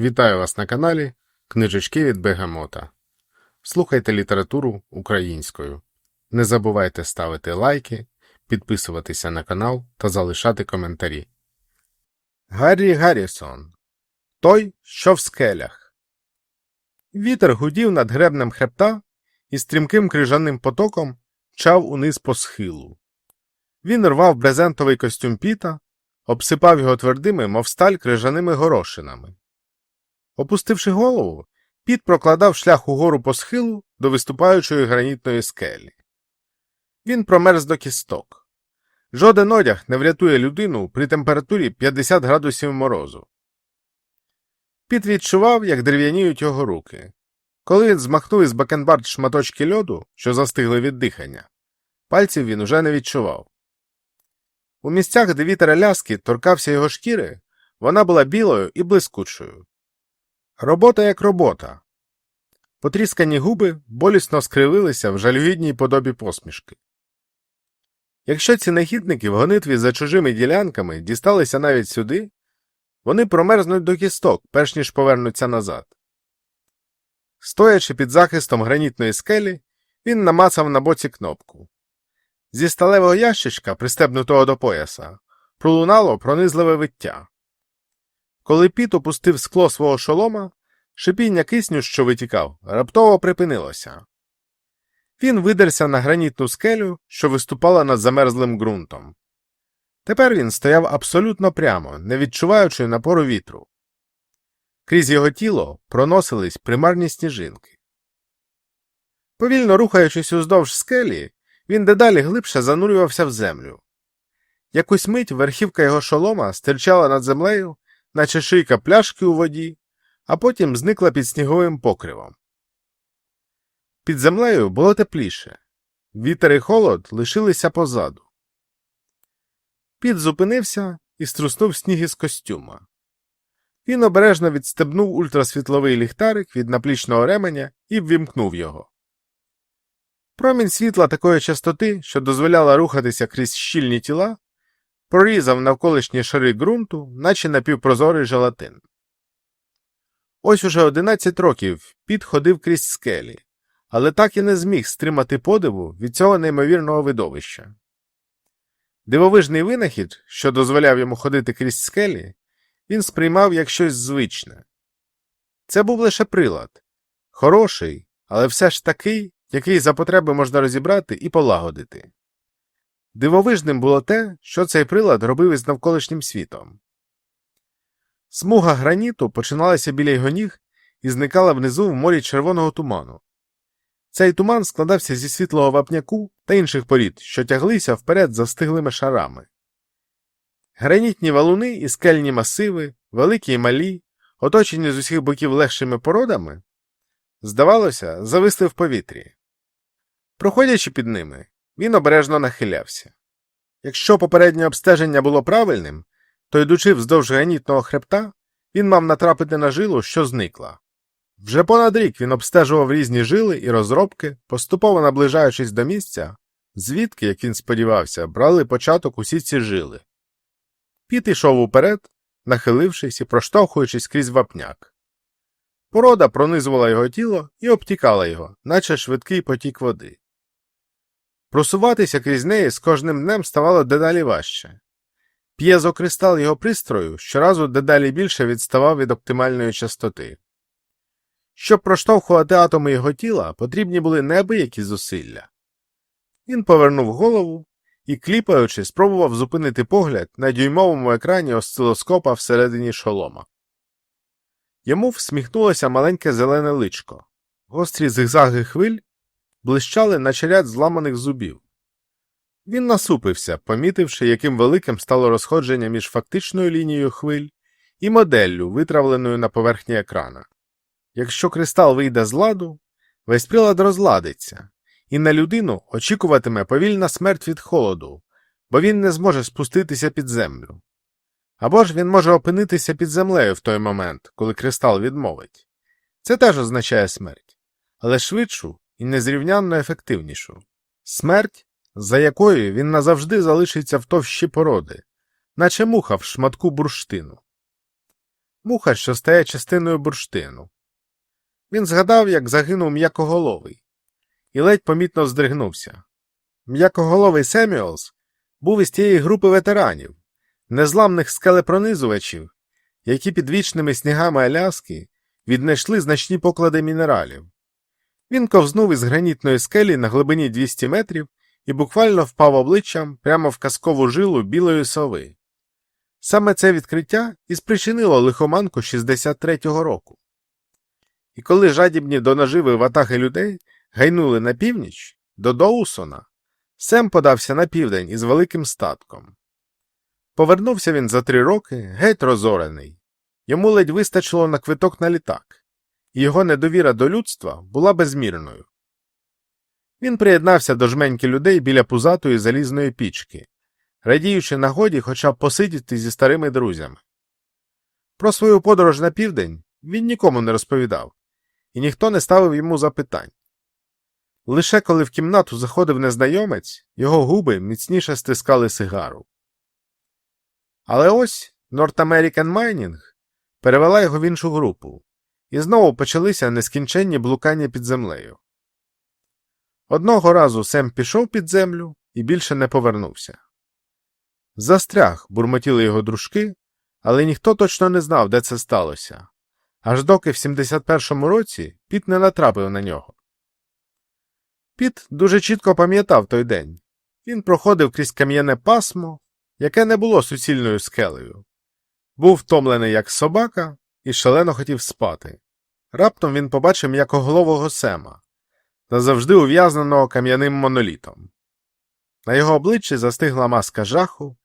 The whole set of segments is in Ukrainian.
Вітаю вас на каналі Книжечки від Бегамота. Слухайте літературу українською. Не забувайте ставити лайки, підписуватися на канал та залишати коментарі. Гаррі Гаррісон Той, що в скелях. Вітер гудів над гребнем хребта і стрімким крижаним потоком чав униз по схилу. Він рвав брезентовий костюм піта, обсипав його твердими, мов сталь крижаними горошинами. Опустивши голову, піт прокладав шлях угору по схилу до виступаючої гранітної скелі. Він промерз до кісток. Жоден одяг не врятує людину при температурі 50 градусів морозу. Піт відчував, як дерев'яніють його руки. Коли він змахнув із бакенбард шматочки льоду, що застигли від дихання, пальців він уже не відчував. У місцях, де вітер Аляски торкався його шкіри, вона була білою і блискучою. Робота як робота. Потріскані губи болісно скривилися в жалюгідній подобі посмішки. Якщо ці негідники в гонитві за чужими ділянками дісталися навіть сюди, вони промерзнуть до кісток, перш ніж повернуться назад. Стоячи під захистом гранітної скелі, він намацав на боці кнопку. Зі сталевого ящичка, пристебнутого до пояса, пролунало пронизливе виття. Коли піт опустив скло свого шолома, шипіння кисню, що витікав, раптово припинилося. Він видерся на гранітну скелю, що виступала над замерзлим ґрунтом. Тепер він стояв абсолютно прямо, не відчуваючи напору вітру. Крізь його тіло проносились примарні сніжинки. Повільно рухаючись уздовж скелі, він дедалі глибше занурювався в землю. Якусь мить верхівка його шолома стирчала над землею, наче шийка пляшки у воді, а потім зникла під сніговим покривом. Під землею було тепліше. Вітер і холод лишилися позаду. Піт зупинився і струснув сніг із костюма. Він обережно відстебнув ультрасвітловий ліхтарик від наплічного ременя і ввімкнув його. Промінь світла такої частоти, що дозволяла рухатися крізь щільні тіла, прорізав навколишні шари ґрунту, наче напівпрозорий желатин. Ось уже одинадцять років Піт ходив крізь скелі, але так і не зміг стримати подиву від цього неймовірного видовища. Дивовижний винахід, що дозволяв йому ходити крізь скелі, він сприймав як щось звичне. Це був лише прилад, хороший, але все ж такий, який за потреби можна розібрати і полагодити. Дивовижним було те, що цей прилад робив із навколишнім світом. Смуга граніту починалася біля його ніг і зникала внизу в морі червоного туману. Цей туман складався зі світлого вапняку та інших порід, що тяглися вперед застиглими шарами. Гранітні валуни і скельні масиви, великі і малі, оточені з усіх боків легшими породами, здавалося, зависли в повітрі. Проходячи під ними, він обережно нахилявся. Якщо попереднє обстеження було правильним, то йдучи вздовж гранітного хребта, він мав натрапити на жилу, що зникла. Вже понад рік він обстежував різні жили і розробки, поступово наближаючись до місця, звідки, як він сподівався, брали початок усі ці жили. Піт ішов уперед, нахилившись і проштовхуючись крізь вапняк. Порода пронизувала його тіло і обтікала його, наче швидкий потік води. Просуватися крізь неї з кожним днем ставало дедалі важче. П'єзокристал його пристрою щоразу дедалі більше відставав від оптимальної частоти. Щоб проштовхувати атоми його тіла, потрібні були неабиякі зусилля. Він повернув голову і, кліпаючи, спробував зупинити погляд на дюймовому екрані осцилоскопа всередині шолома. Йому всміхнулося маленьке зелене личко. Гострі зигзаги хвиль блищали наче ряд зламаних зубів. Він насупився, помітивши, яким великим стало розходження між фактичною лінією хвиль і моделлю, витравленою на поверхні екрана. Якщо кристал вийде з ладу, весь прилад розладиться, і на людину очікуватиме повільна смерть від холоду, бо він не зможе спуститися під землю. Або ж він може опинитися під землею в той момент, коли кристал відмовить. Це теж означає смерть, але швидшу і незрівнянно ефективнішу. Смерть, за якою він назавжди залишиться в товщі породи, наче муха в шматку бурштину. муха, що стає частиною бурштину. Він згадав, як загинув м'якоголовий, і ледь помітно здригнувся. М'якоголовий Семюелс був із тієї групи ветеранів, незламних скелепронизувачів, які під вічними снігами Аляски віднайшли значні поклади мінералів. Він ковзнув із гранітної скелі на глибині 200 метрів і буквально впав обличчям прямо в казкову жилу білої сови. Саме це відкриття і спричинило лихоманку 63-го року. І коли жадібні до наживи ватаги людей гайнули на північ, до Доусона, Сем подався на південь із великим статком. Повернувся він за три роки, геть розорений. Йому ледь вистачило на квиток на літак, його недовіра до людства була безмірною. Він приєднався до жменьки людей біля пузатої залізної пічки, радіючи нагоді хоча б посидіти зі старими друзями. Про свою подорож на південь він нікому не розповідав, і ніхто не ставив йому запитань. Лише коли в кімнату заходив незнайомець, його губи міцніше стискали сигару. Але ось North American Mining перевела його в іншу групу, і знову почалися нескінченні блукання під землею. Одного разу Сем пішов під землю і більше не повернувся. Застряг, бурмотіли його дружки, але ніхто точно не знав, де це сталося, аж доки в 71-му році Піт не натрапив на нього. Піт дуже чітко пам'ятав той день. Він проходив крізь кам'яне пасмо, яке не було суцільною скелею. Був втомлений, як собака, і шалено хотів спати. Раптом він побачив м'якоголового Сема, назавжди ув'язненого кам'яним монолітом. На його обличчі застигла маска жаху,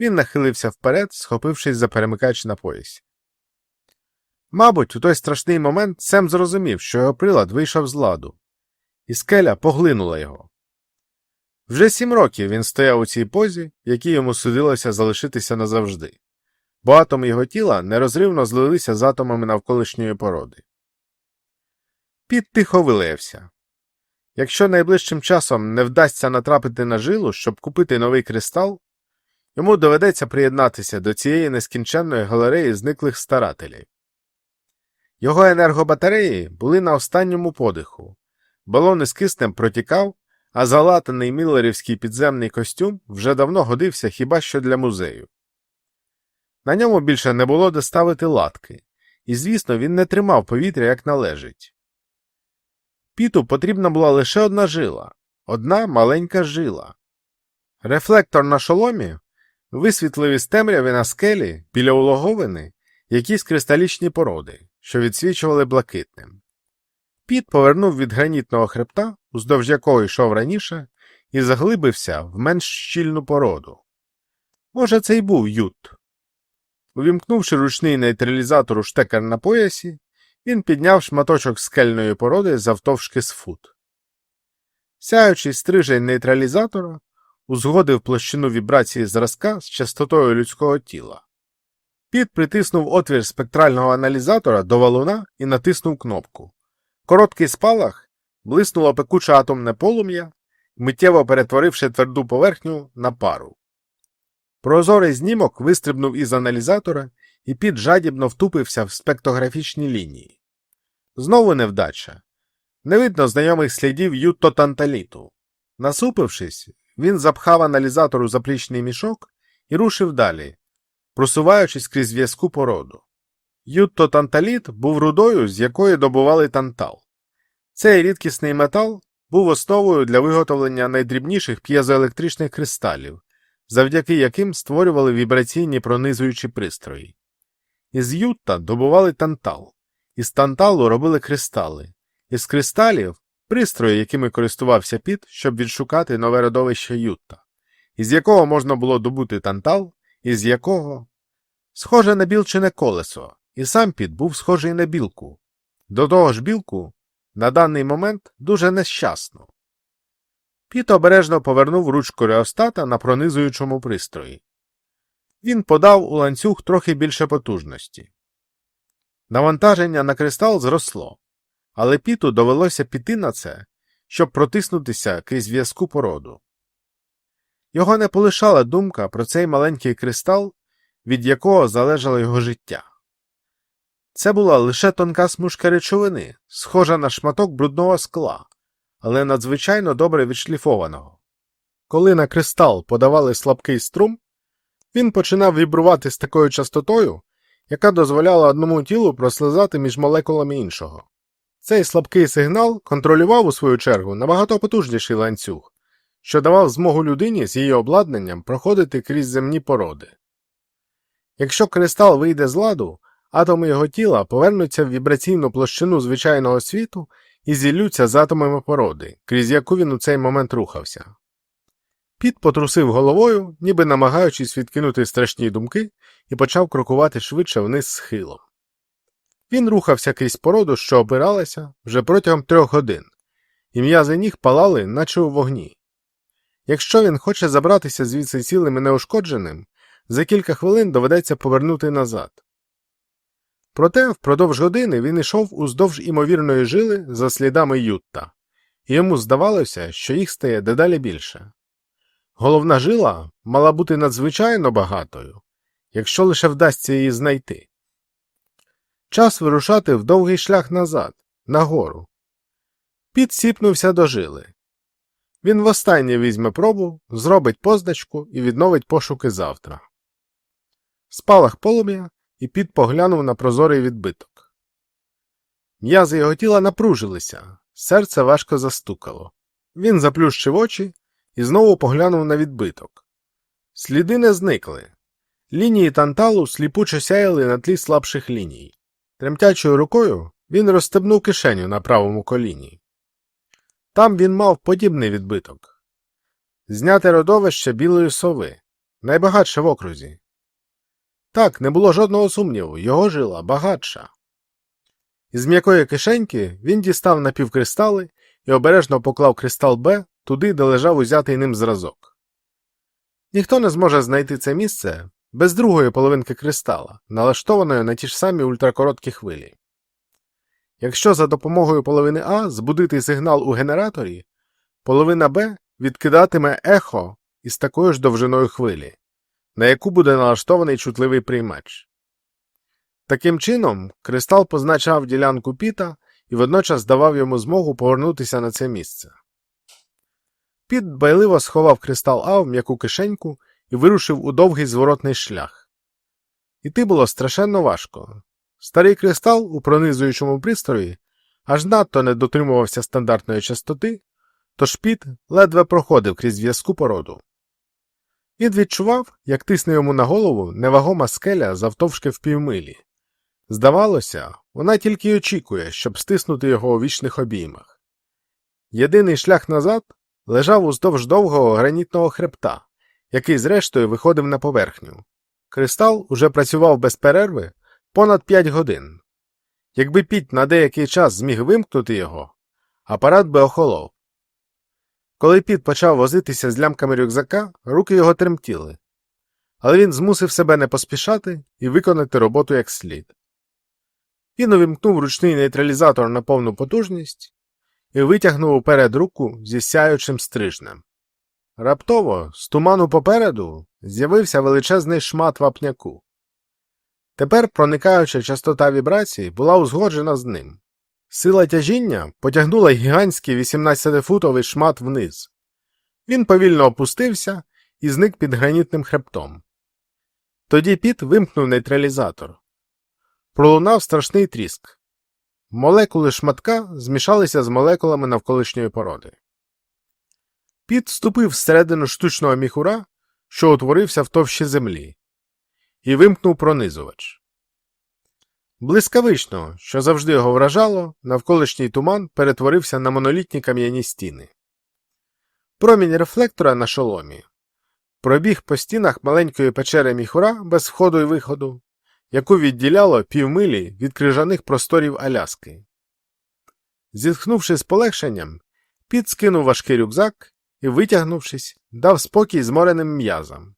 він нахилився вперед, схопившись за перемикач на поясі. Мабуть, у той страшний момент Сем зрозумів, що його прилад вийшов з ладу, і скеля поглинула його. Вже сім років він стояв у цій позі, в якій йому судилося залишитися назавжди, бо атоми його тіла нерозривно злилися з атомами навколишньої породи. Піт тихо вилаявся. Якщо найближчим часом не вдасться натрапити на жилу, щоб купити новий кристал, йому доведеться приєднатися до цієї нескінченної галереї зниклих старателів. Його енергобатареї були на останньому подиху, балони з киснем протікав, а залатаний міллерівський підземний костюм вже давно годився хіба що для музею. На ньому більше не було де ставити латки, і, звісно, він не тримав повітря як належить. Піту потрібна була лише одна жила, одна маленька жила. Рефлектор на шоломі висвітлив із темряви на скелі біля улоговини якісь кристалічні породи, що відсвічували блакитним. Піт повернув від гранітного хребта, уздовж якого йшов раніше, і заглибився в менш щільну породу. Може, це й був ют. Увімкнувши ручний нейтралізатор у штекер на поясі, він підняв шматочок скельної породи завтовшки з фут. Сяючий стрижень нейтралізатора узгодив площину вібрації зразка з частотою людського тіла. Піт притиснув отвір спектрального аналізатора до валуна і натиснув кнопку. Короткий спалах блиснуло пекуче атомне полум'я, миттєво перетворивши тверду поверхню на пару. Прозорий знімок вистрибнув із аналізатора і під жадібно втупився в спектографічні лінії. Знову невдача. Не видно знайомих слідів ютотанталіту. Насупившись, він запхав аналізатор у заплічний мішок і рушив далі, просуваючись крізь зв'язку породу. Юттотанталіт був рудою, з якої добували тантал. Цей рідкісний метал був основою для виготовлення найдрібніших п'єзоелектричних кристалів, завдяки яким створювали вібраційні пронизуючі пристрої. Із ютта добували тантал, із танталу робили кристали, із кристалів пристрої, якими користувався піт, щоб відшукати нове родовище ютта, із якого можна було добути тантал, із якого. Схоже на білчине колесо, і сам піт був схожий на білку. До того ж білку на даний момент дуже нещасно. Піт обережно повернув ручку реостата на пронизуючому пристрої. Він подав у ланцюг трохи більше потужності. Навантаження на кристал зросло, але піту довелося піти на це, щоб протиснутися крізь зв'язку породу. Його не полишала думка про цей маленький кристал, від якого залежало його життя. Це була лише тонка смужка речовини, схожа на шматок брудного скла, але надзвичайно добре відшліфованого. Коли на кристал подавали слабкий струм, він починав вібрувати з такою частотою, яка дозволяла одному тілу прослизати між молекулами іншого. Цей слабкий сигнал контролював у свою чергу набагато потужніший ланцюг, що давав змогу людині з її обладнанням проходити крізь земні породи. Якщо кристал вийде з ладу, атоми його тіла повернуться в вібраційну площину звичайного світу і зіллються з атомами породи, крізь яку він у цей момент рухався. Піт потрусив головою, ніби намагаючись відкинути страшні думки, і почав крокувати швидше вниз схилом. Він рухався крізь породу, що опиралася, вже протягом трьох годин, і м'язи ніг палали, наче у вогні. Якщо він хоче забратися звідси цілим і неушкодженим, за кілька хвилин доведеться повернути назад. Проте впродовж години він йшов уздовж імовірної жили за слідами Ютта, і йому здавалося, що їх стає дедалі більше. Головна жила мала бути надзвичайно багатою, якщо лише вдасться її знайти. Час вирушати в довгий шлях назад, нагору. Піт сіпнувся до жили. Він востаннє візьме пробу, зробить позначку і відновить пошуки завтра. Спалах полум'я, і піт поглянув на прозорий відбиток. М'язи його тіла напружилися, серце важко застукало. Він заплющив очі і знову поглянув на відбиток. Сліди не зникли. Лінії танталу сліпуче сяяли на тлі слабших ліній. Тремтячою рукою він розстебнув кишеню на правому коліні. Там він мав подібний відбиток. Зняте родовище білої сови, найбагатше в окрузі. Так, не було жодного сумніву, його жила багатша. Із м'якої кишеньки він дістав напівкристали і обережно поклав кристал Б туди, де лежав узятий ним зразок. Ніхто не зможе знайти це місце без другої половинки кристала, налаштованої на ті ж самі ультракороткі хвилі. Якщо за допомогою половини А збудити сигнал у генераторі, половина Б відкидатиме ехо із такою ж довжиною хвилі, на яку буде налаштований чутливий приймач. Таким чином, кристал позначав ділянку піта і водночас давав йому змогу повернутися на це місце. Піт дбайливо сховав кристал А в м'яку кишеньку і вирушив у довгий зворотний шлях. Іти було страшенно важко. Старий кристал у пронизуючому пристрої аж надто не дотримувався стандартної частоти, тож піт ледве проходив крізь зв'язку породу. Він відчував, як тисне йому на голову невагома скеля завтовшки в півмилі. Здавалося, вона тільки й очікує, щоб стиснути його у вічних обіймах. Єдиний шлях назад лежав уздовж довгого гранітного хребта, який зрештою виходив на поверхню. Кристал уже працював без перерви понад п'ять годин. Якби піт на деякий час зміг вимкнути його, апарат би охолов. Коли піт почав возитися з лямками рюкзака, руки його тремтіли, але він змусив себе не поспішати і виконати роботу як слід. Він увімкнув ручний нейтралізатор на повну потужність і витягнув уперед руку зі сяючим стрижнем. Раптово, з туману попереду, з'явився величезний шмат вапняку. Тепер проникаюча частота вібрацій була узгоджена з ним. Сила тяжіння потягнула гігантський 18-футовий шмат вниз. Він повільно опустився і зник під гранітним хребтом. Тоді піт вимкнув нейтралізатор. Пролунав страшний тріск. Молекули шматка змішалися з молекулами навколишньої породи. Піт вступив всередину штучного міхура, що утворився в товщі землі, і вимкнув пронизувач. Блискавично, що завжди його вражало, навколишній туман перетворився на монолітні кам'яні стіни. Промінь рефлектора на шоломі пробіг по стінах маленької печери міхура без входу і виходу, яку відділяло півмилі від крижаних просторів Аляски. Зітхнувши з полегшенням, Піт скинув важкий рюкзак і, витягнувшись, дав спокій змореним м'язам.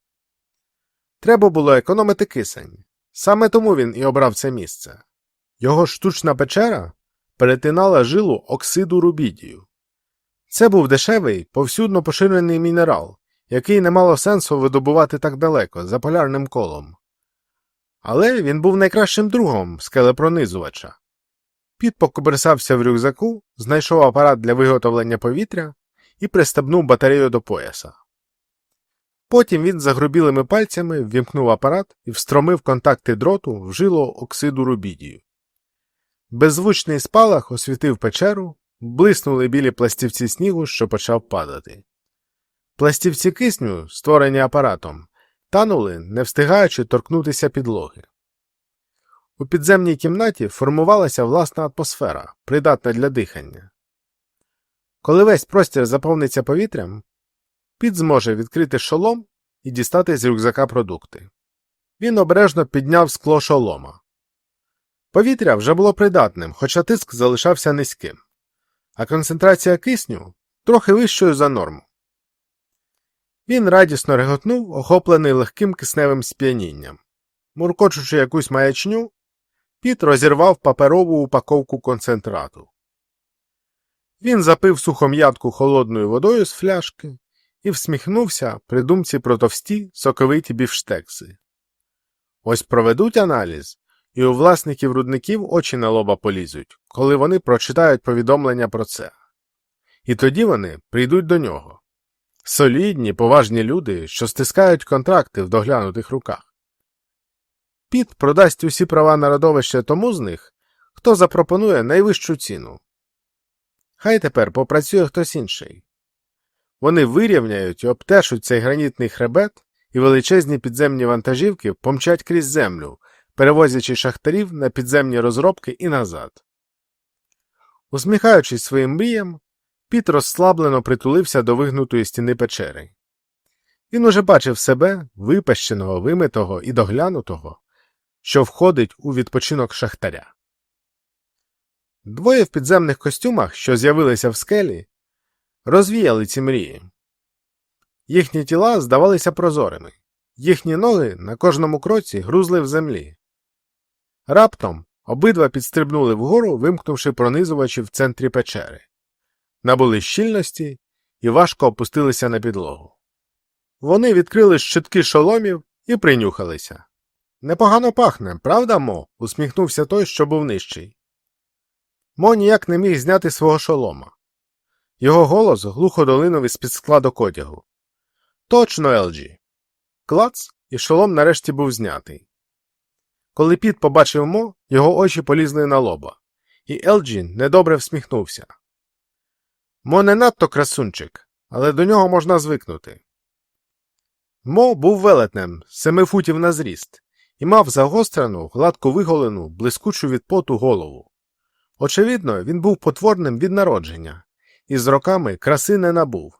Треба було економити кисень. Саме тому він і обрав це місце. Його штучна печера перетинала жилу оксиду рубідію. Це був дешевий, повсюдно поширений мінерал, який не мало сенсу видобувати так далеко, за полярним колом. Але він був найкращим другом скелепронизувача. Піт покоберсався в рюкзаку, знайшов апарат для виготовлення повітря і пристебнув батарею до пояса. Потім він загрубілими пальцями ввімкнув апарат і встромив контакти дроту в жило оксиду рубідію. Беззвучний спалах освітив печеру, блиснули білі пластівці снігу, що почав падати. Пластівці кисню, створені апаратом, танули, не встигаючи торкнутися підлоги. У підземній кімнаті формувалася власна атмосфера, придатна для дихання. Коли весь простір заповниться повітрям, Піт зможе відкрити шолом і дістати з рюкзака продукти. Він обережно підняв скло шолома. Повітря вже було придатним, хоча тиск залишався низьким, а концентрація кисню трохи вищою за норму. Він радісно реготнув, охоплений легким кисневим сп'янінням. Муркочучи якусь маячню, Піт розірвав паперову упаковку концентрату. Він запив сухом'ятку холодною водою з фляшки і всміхнувся при думці про товсті соковиті бівштекси. Ось проведуть аналіз, і у власників рудників очі на лоба полізуть, коли вони прочитають повідомлення про це. І тоді вони прийдуть до нього. Солідні, поважні люди, що стискають контракти в доглянутих руках. Піт продасть усі права на родовище тому з них, хто запропонує найвищу ціну. Хай тепер попрацює хтось інший. Вони вирівняють і обтешуть цей гранітний хребет, і величезні підземні вантажівки помчать крізь землю, перевозячи шахтарів на підземні розробки і назад. Усміхаючись своїм мріям, Піт розслаблено притулився до вигнутої стіни печери. Він уже бачив себе, випещеного, вимитого і доглянутого, що входить у відпочинок шахтаря. Двоє в підземних костюмах, що з'явилися в скелі, розвіяли ці мрії. Їхні тіла здавалися прозорими, їхні ноги на кожному кроці грузли в землі. Раптом обидва підстрибнули вгору, вимкнувши пронизувачі в центрі печери, набули щільності і важко опустилися на підлогу. Вони відкрили щитки шоломів і принюхалися. Непогано пахне, правда, Мо? усміхнувся той, що був нижчий. Мо ніяк не міг зняти свого шолома. Його голос глухо долинув із під складок одягу. Точно, Елджі. Клац, і шолом нарешті був знятий. Коли Піт побачив Мо, його очі полізли на лоба, і Елджі недобре всміхнувся. Мо не надто красунчик, але до нього можна звикнути. Мо був велетнем, семи футів на зріст, і мав загострену, гладко виголену, блискучу від поту голову. Очевидно, він був потворним від народження, і з роками краси не набув.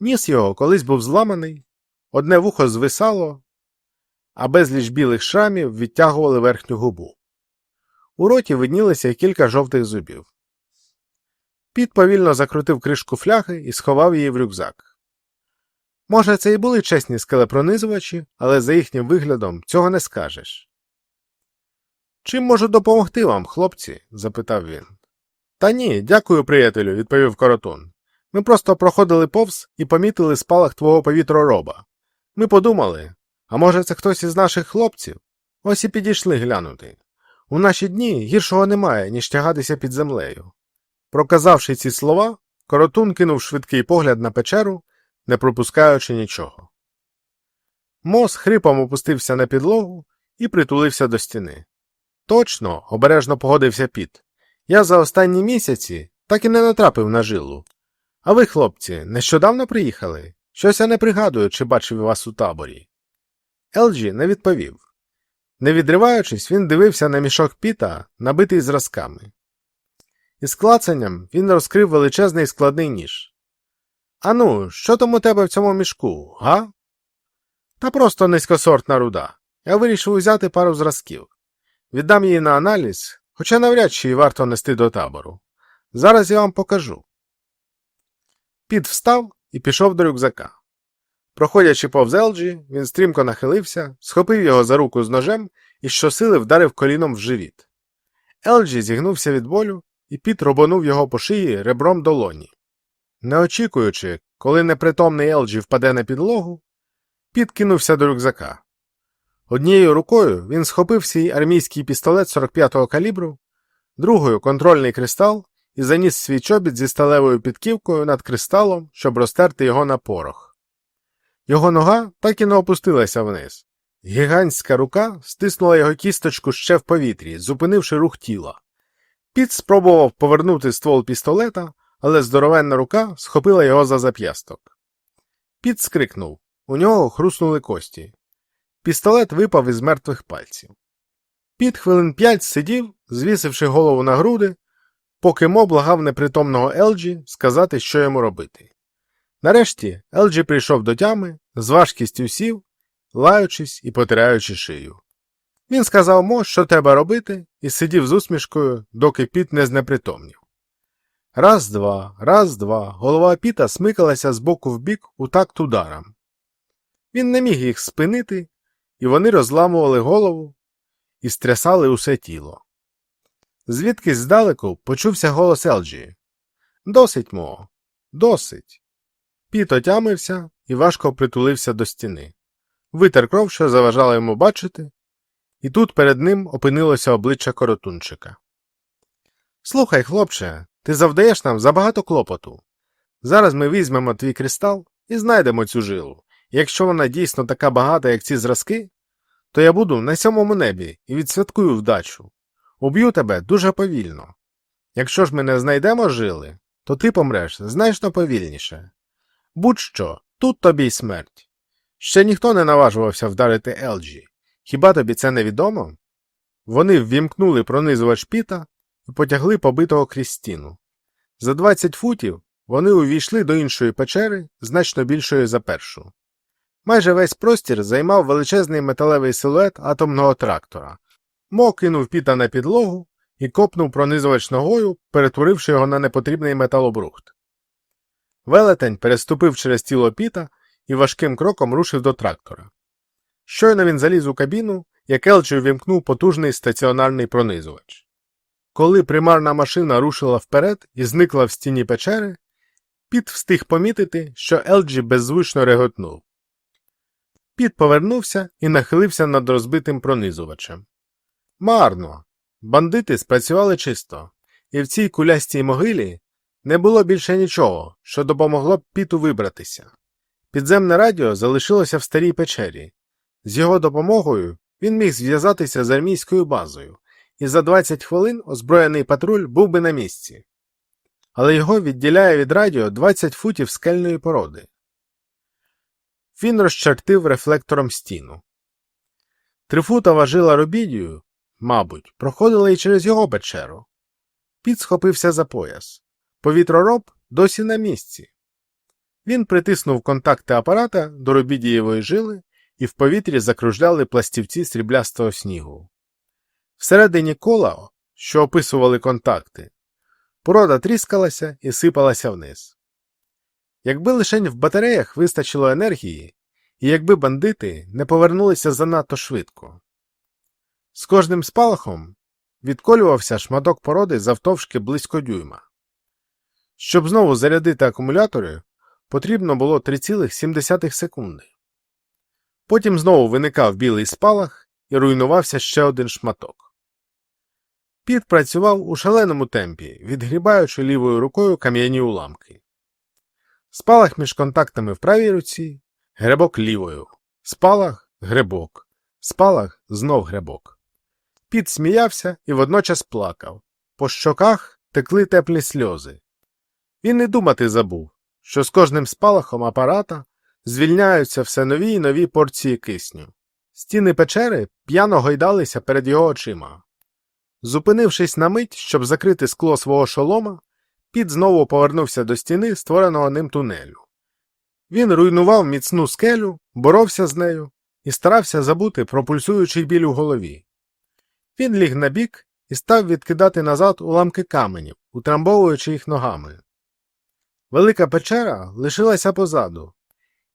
Ніс його колись був зламаний, одне вухо звисало, а безліч білих шрамів відтягували верхню губу. У роті виднілися кілька жовтих зубів. Піт повільно закрутив кришку фляги і сховав її в рюкзак. Може, це і були чесні скелепронизувачі, але за їхнім виглядом цього не скажеш. Чим можу допомогти вам, хлопці? запитав він. Та ні, дякую, приятелю, відповів коротун. Ми просто проходили повз і помітили спалах твого повітророба. Ми подумали, а може, це хтось із наших хлопців? Ось і підійшли глянути. У наші дні гіршого немає, ніж тягатися під землею. Проказавши ці слова, коротун кинув швидкий погляд на печеру, не пропускаючи нічого. Мос хрипом опустився на підлогу і притулився до стіни. Точно, обережно погодився піт. Я за останні місяці так і не натрапив на жилу. А ви, хлопці, нещодавно приїхали? Щось я не пригадую, чи бачив вас у таборі. Елджі не відповів. Не відриваючись, він дивився на мішок піта, набитий зразками. Із клацанням він розкрив величезний складний ніж. Ану, що там у тебе в цьому мішку, га? Та просто низькосортна руда. Я вирішив узяти пару зразків. Віддам її на аналіз, хоча навряд чи її варто нести до табору. Зараз я вам покажу. Піт встав і пішов до рюкзака. Проходячи повз Елджі, він стрімко нахилився, схопив його за руку з ножем і щосили вдарив коліном в живіт. Елджі зігнувся від болю, і Піт робонув його по шиї ребром долоні. Не очікуючи, коли непритомний Елджі впаде на підлогу, Піт кинувся до рюкзака. Однією рукою він схопив свій армійський пістолет 45-го калібру, другою контрольний кристал і заніс свій чобіт зі сталевою підківкою над кристалом, щоб розтерти його на порох. Його нога так і не опустилася вниз. Гігантська рука стиснула його кісточку ще в повітрі, зупинивши рух тіла. Піт спробував повернути ствол пістолета, але здоровенна рука схопила його за зап'ясток. Піт скрикнув. У нього хруснули кості. Пістолет випав із мертвих пальців. Піт хвилин п'ять сидів, звісивши голову на груди, поки Мо благав непритомного Елджі сказати, що йому робити. Нарешті Елджі прийшов до тями, з важкістю сів, лаючись і потираючи шию. Він сказав Мо, що треба робити, і сидів з усмішкою, доки піт не знепритомнів. Раз, два, раз, два, голова піта смикалася з боку в бік у такт ударам. Він не міг їх спинити, і вони розламували голову і стрясали усе тіло. Звідкись здалеку почувся голос Елджі. Досить, Мо, досить. Піт отямився і важко притулився до стіни. Витер кров, що заважала йому бачити, і тут перед ним опинилося обличчя коротунчика. Слухай, хлопче, ти завдаєш нам забагато клопоту. Зараз ми візьмемо твій кристал і знайдемо цю жилу. Якщо вона дійсно така багата, як ці зразки, то я буду на сьомому небі і відсвяткую вдачу. Уб'ю тебе дуже повільно. Якщо ж ми не знайдемо жили, то ти помреш значно повільніше. Будь-що, тут тобі й смерть. Ще ніхто не наважувався вдарити Елджі. Хіба тобі це не відомо? Вони ввімкнули пронизувач піта і потягли побитого крізь стіну. За 20 футів вони увійшли до іншої печери, значно більшої за першу. Майже весь простір займав величезний металевий силует атомного трактора. Мо кинув піта на підлогу і копнув пронизувач ногою, перетворивши його на непотрібний металобрухт. Велетень переступив через тіло піта і важким кроком рушив до трактора. Щойно він заліз у кабіну, як Елчі увімкнув потужний стаціонарний пронизувач. Коли примарна машина рушила вперед і зникла в стіні печери, Піт встиг помітити, що Елджі беззвучно реготнув. Піт повернувся і нахилився над розбитим пронизувачем. Марно. Бандити спрацювали чисто, і в цій кулястій могилі не було більше нічого, що допомогло б Піту вибратися. Підземне радіо залишилося в старій печері. З його допомогою він міг зв'язатися з армійською базою, і за 20 хвилин озброєний патруль був би на місці. Але його відділяє від радіо 20 футів скельної породи. Він розчертив рефлектором стіну. Трифутова жила робідію, мабуть, проходила і через його печеру. Піт схопився за пояс. Повітророб досі на місці. Він притиснув контакти апарата до робідієвої жили, і в повітрі закружляли пластівці сріблястого снігу. Всередині кола, що описували контакти, порода тріскалася і сипалася вниз. Якби лишень в батареях вистачило енергії, і якби бандити не повернулися занадто швидко. З кожним спалахом відколювався шматок породи завтовшки близько дюйма. Щоб знову зарядити акумулятори, потрібно було 3,7 секунди. Потім знову виникав білий спалах і руйнувався ще один шматок. Піт працював у шаленому темпі, відгрібаючи лівою рукою кам'яні уламки. Спалах між контактами в правій руці, гребок лівою, спалах гребок, спалах знов гребок. Піт сміявся і водночас плакав. По щоках текли теплі сльози. Він не думати забув, що з кожним спалахом апарата звільняються все нові й нові порції кисню. Стіни печери п'яно гойдалися перед його очима. Зупинившись на мить, щоб закрити скло свого шолома, Піт знову повернувся до стіни, створеного ним тунелю. Він руйнував міцну скелю, боровся з нею і старався забути про пульсуючий біль у голові. Він ліг на бік і став відкидати назад уламки каменів, утрамбовуючи їх ногами. Велика печера лишилася позаду,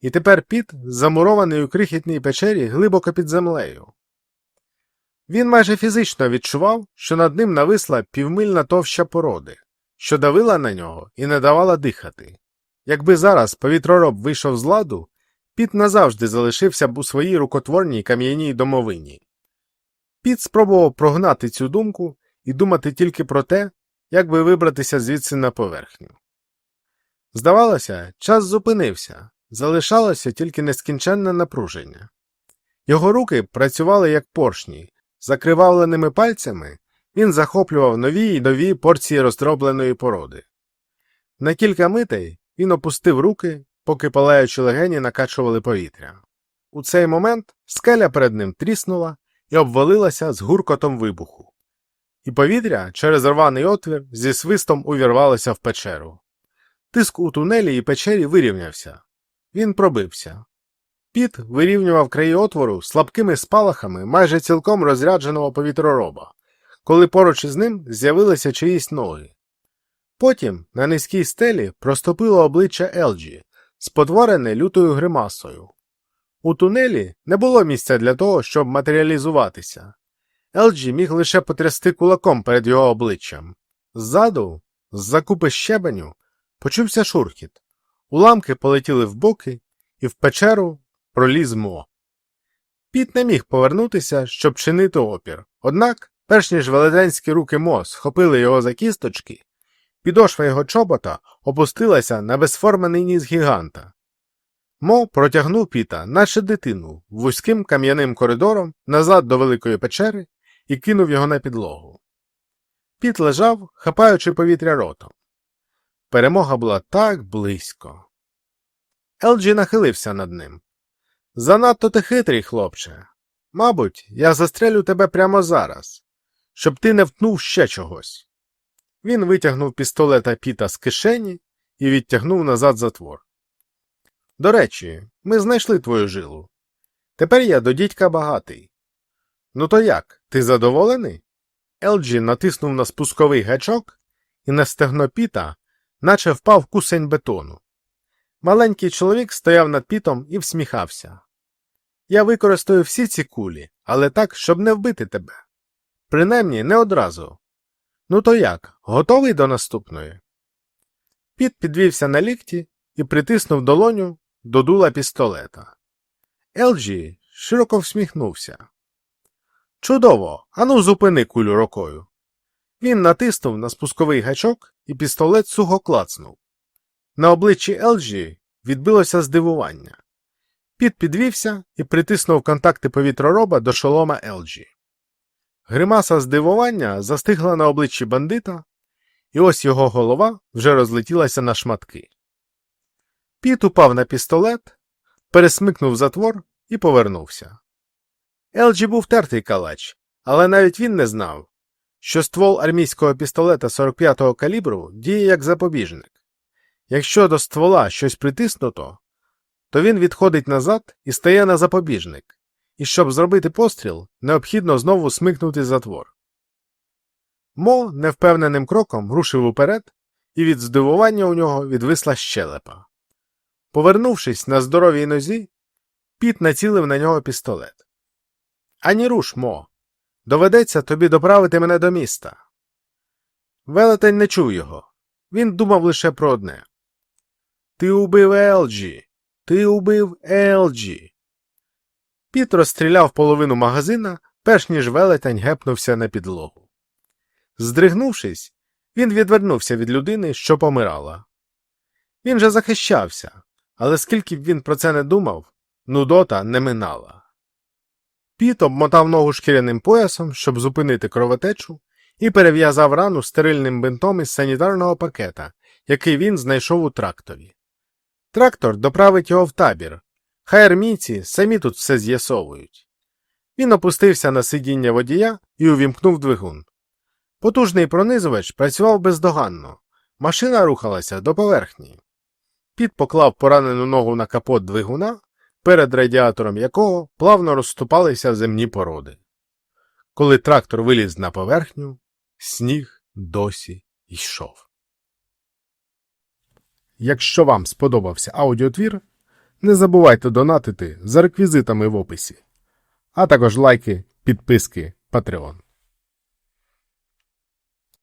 і тепер піт, замурований у крихітній печері глибоко під землею. Він майже фізично відчував, що над ним нависла півмильна товща породи, що давила на нього і не давала дихати. Якби зараз повітророб вийшов з ладу, Піт назавжди залишився б у своїй рукотворній кам'яній домовині. Піт спробував прогнати цю думку і думати тільки про те, як би вибратися звідси на поверхню. Здавалося, час зупинився, залишалося тільки нескінченне напруження. Його руки працювали як поршні, закривавленими пальцями він захоплював нові й нові порції роздробленої породи. На кілька митей він опустив руки, поки палаючі легені накачували повітря. У цей момент скеля перед ним тріснула і обвалилася з гуркотом вибуху, і повітря через рваний отвір зі свистом увірвалося в печеру. Тиск у тунелі і печері вирівнявся. Він пробився. Піт вирівнював краї отвору слабкими спалахами майже цілком розрядженого повітророба, коли поруч із ним з'явилися чиїсь ноги. Потім на низькій стелі проступило обличчя Елджі, спотворене лютою гримасою. У тунелі не було місця для того, щоб матеріалізуватися. Елджі міг лише потрясти кулаком перед його обличчям. Ззаду, з-за купи щебеню, почувся шурхіт. Уламки полетіли в боки, і в печеру проліз мо. Піт не міг повернутися, щоб чинити опір. Однак, перш ніж велетенські руки мо схопили його за кісточки, підошва його чобота опустилася на безформений ніс гіганта. Мо протягнув піта, наче дитину, вузьким кам'яним коридором назад до великої печери і кинув його на підлогу. Піт лежав, хапаючи повітря ротом. Перемога була так близько. Елджі нахилився над ним. Занадто ти хитрий, хлопче. Мабуть, я застрелю тебе прямо зараз, щоб ти не втнув ще чогось. Він витягнув пістолета Піта з кишені і відтягнув назад затвор. До речі, ми знайшли твою жилу. Тепер я до дідька багатий. Ну то як, ти задоволений? Елджі натиснув на спусковий гачок, і на стегно Піта наче впав кусень бетону. Маленький чоловік стояв над пітом і всміхався. Я використаю всі ці кулі, але так, щоб не вбити тебе. Принаймні, не одразу. Ну то як, готовий до наступної? Піт підвівся на лікті і притиснув долоню до дула пістолета. Елджі широко всміхнувся. Чудово, ану зупини кулю рукою. Він натиснув на спусковий гачок, і пістолет сухо клацнув. На обличчі Елджі відбилося здивування. Піт підвівся і притиснув контакти повітророба до шолома Елджі. Гримаса здивування застигла на обличчі бандита, і ось його голова вже розлетілася на шматки. Піт упав на пістолет, пересмикнув затвор і повернувся. Елджі був тертий калач, але навіть він не знав, що ствол армійського пістолета 45-го калібру діє як запобіжник. Якщо до ствола щось притиснуто, то він відходить назад і стає на запобіжник, і щоб зробити постріл, необхідно знову смикнути затвор. Мо невпевненим кроком рушив уперед, і від здивування у нього відвисла щелепа. Повернувшись на здоровій нозі, піт націлив на нього пістолет. Ані руш, Мо. Доведеться тобі доправити мене до міста. Велетень не чув його. Він думав лише про одне. Ти убив Елджі. Ти убив Елджі. Піт розстріляв половину магазина, перш ніж велетень гепнувся на підлогу. Здригнувшись, він відвернувся від людини, що помирала. Він же захищався, але скільки б він про це не думав, нудота не минала. Піт обмотав ногу шкіряним поясом, щоб зупинити кровотечу, і перев'язав рану стерильним бинтом із санітарного пакета, який він знайшов у тракторі. Трактор доправить його в табір. Хай армійці самі тут все з'ясовують. Він опустився на сидіння водія і увімкнув двигун. Потужний пронизувач працював бездоганно. Машина рухалася до поверхні. Піт поклав поранену ногу на капот двигуна, перед радіатором якого плавно розступалися земні породи. Коли трактор виліз на поверхню, сніг досі йшов. Якщо вам сподобався аудіотвір, не забувайте донатити за реквізитами в описі, а також лайки, підписки, Patreon.